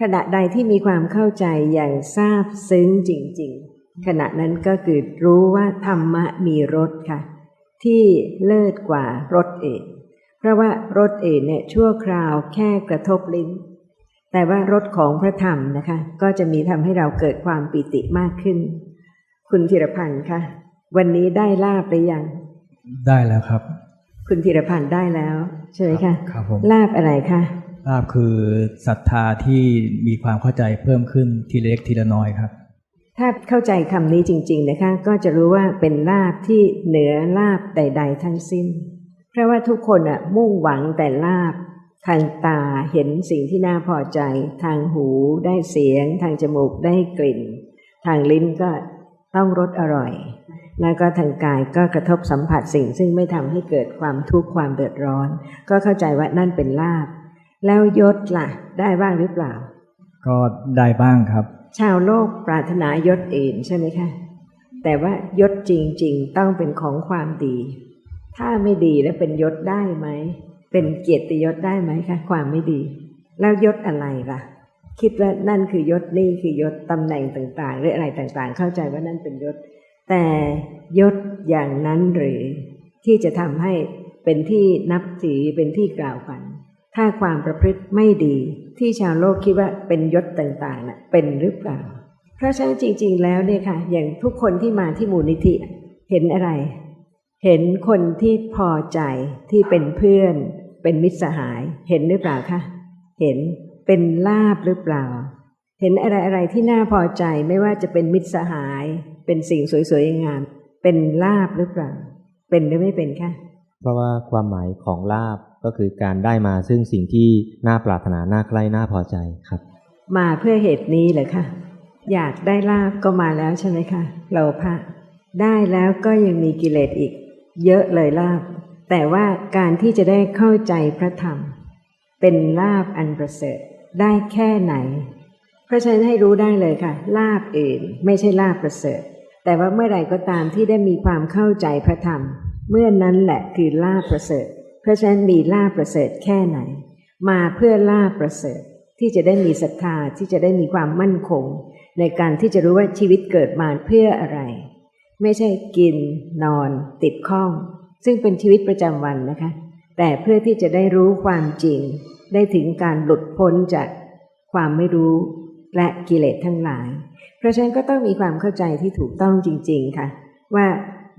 ขณะใดที่มีความเข้าใจอย่างซาบซึ้งจริง ๆ ขณะนั้นก็คือรู้ว่าธรรมะมีรสค่ะ ที่เลิศกว่ารสเอกเพราะว่ารสเอกเนี่ยชั่วคราวแค่กระทบลิ้น แต่ว่ารสของพระธรรมนะคะ ก็จะมีทำให้เราเกิดความปิติมากขึ้น คุณธีรพันธ์คะวันนี้ได้ลาบหรือยัง ได้แล้วครับ คุณธีรพันธ์ได้แล้วใช่ไหมคะครับผมลาบอะไรคะ ลาบคือศรัทธาที่มีความเข้าใจเพิ่มขึ้นทีเล็กทีละน้อยครับ ถ้าเข้าใจคำนี้จริง ๆ นะคะ ก็จะรู้ว่าเป็นลาบที่เหนือลาบใด ๆ ทั้งสิ้น เพราะว่าทุกคนอะมุ่งหวังแต่ลาบทางตาเห็นสิ่งที่น่าพอใจ ทางหูได้เสียง ทางจมูกได้กลิ่น ทางลิ้นก็ต้องรสอร่อย แล้วก็ทางกายก็กระทบสัมผัสสิ่งซึ่งไม่ทำให้เกิดความทุกข์ความเดือดร้อน ก็เข้าใจว่านั่นเป็นลาบ แล้วยศล่ะ ได้บ้างหรือเปล่า ก็ได้บ้างครับ ชาวโลกปรารถนายศอื่นใช่ไหมคะ แต่ว่ายศจริง ๆ ต้องเป็นของความดี ถ้าไม่ดีแล้วเป็นยศได้ไหม เป็นเกียรติยศได้ไหมคะ ความไม่ดี แล้วยศอะไรล่ะ คิดว่านั่นคือยศนี่คือยศตำแหน่งต่างๆ หรืออะไรต่างๆ เข้าใจว่านั่นเป็นยศ แต่ยศอย่างนั้นหรือที่จะทำให้เป็นที่นับถือเป็นที่กล่าวขวัญ ถ้าความประพฤติไม่ดีที่ชาวโลกคิดว่าเป็นยศต่างๆน่ะเป็นหรือเปล่า เพราะฉะนั้นจริง ๆ แล้วเนี่ยค่ะ อย่างทุกคนที่มาที่มูลนิธิเห็นอะไร เห็นคนที่พอใจที่เป็นเพื่อน เป็นมิตรสหายเห็นหรือเปล่าคะเห็นเป็นลาบหรือเปล่า เห็นอะไรอะไรๆที่น่าพอใจไม่ว่าจะเป็นมิตรสหาย เป็นสิ่งสวยๆงาม เป็นลาบหรือเปล่า เป็นหรือไม่เป็นคะ เพราะว่าความหมายของลาบก็คือการได้มาซึ่งสิ่งที่น่าปรารถนาน่าใกล้น่าพอใจครับ มาเพื่อเหตุนี้เหรอคะอยากได้ลาบก็มาแล้วใช่ไหมคะโลภะได้แล้วก็ยังมีกิเลสอีก เยอะเลยลาบ แต่ว่าการที่จะได้เข้าใจพระธรรม เป็นลาบอันประเสริฐได้แค่ไหน เพราะฉะนั้นให้รู้ได้เลยค่ะ ลาบอื่นไม่ใช่ลาบประเสริฐ แต่ว่าเมื่อไหร่ก็ตามที่ได้มีความเข้าใจพระธรรม เมื่อนั้นแหละคือลาบประเสริฐ เพราะฉะนั้นมีลาบประเสริฐแค่ไหน มาเพื่อลาบประเสริฐที่จะได้มีศรัทธาที่จะได้มีความมั่นคง ในการที่จะรู้ว่าชีวิตเกิดมาเพื่ออะไร ไม่ใช่กินนอน ติดข้อง ซึ่งเป็นชีวิตประจำวันนะคะ แต่เพื่อที่จะได้รู้ความจริง ได้ถึงการหลุดพ้นจากความไม่รู้และกิเลสทั้งหลาย เพราะฉะนั้นก็ต้องมีความเข้าใจที่ถูกต้องจริง ๆค่ะ ว่า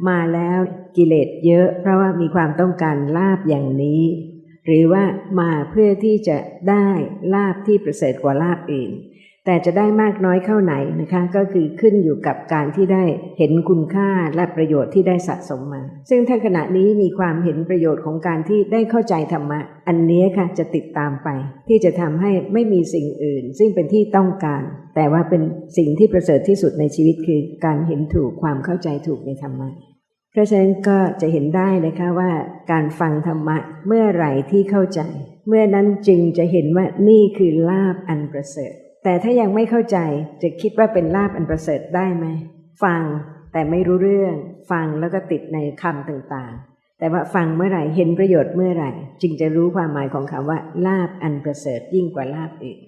มาแล้วกิเลสเยอะ เพราะว่ามีความต้องการลาบอย่างนี้ หรือว่ามาเพื่อที่จะได้ลาบที่ประเสริฐกว่าลาบอื่น แต่จะได้มากน้อยเข้าไหนนะคะ ก็คือขึ้นอยู่กับการที่ได้เห็นคุณค่าและประโยชน์ที่ได้สะสมมา ซึ่งถ้าขณะนี้มีความเห็นประโยชน์ของการที่ได้เข้าใจธรรมะ อันนี้ค่ะจะติดตามไป ที่จะทำให้ไม่มีสิ่งอื่น ซึ่งเป็นที่ต้องการแต่ว่าเป็นสิ่งที่ประเสริฐที่สุดในชีวิตคือการเห็นถูกความเข้าใจถูกในธรรมะ ราะฉะนั้นก็จะเห็นได้นะคะว่าการฟังธรรมะเมื่อไหร่ที่เข้าใจ เมื่อนั้นจึงจะเห็นว่านี่คือลาบอันประเสริฐ แต่ถ้ายังไม่เข้าใจจะคิดว่าเป็นลาบอันประเสริฐได้ไหมฟังแต่ไม่รู้เรื่องฟังแล้วก็ติดในคำต่างๆ แต่ว่าฟังเมื่อไหร่เห็นประโยชน์เมื่อไหร่ จึงจะรู้ความหมายของคำว่าลาบอันประเสริฐยิ่งกว่าลาบอื่น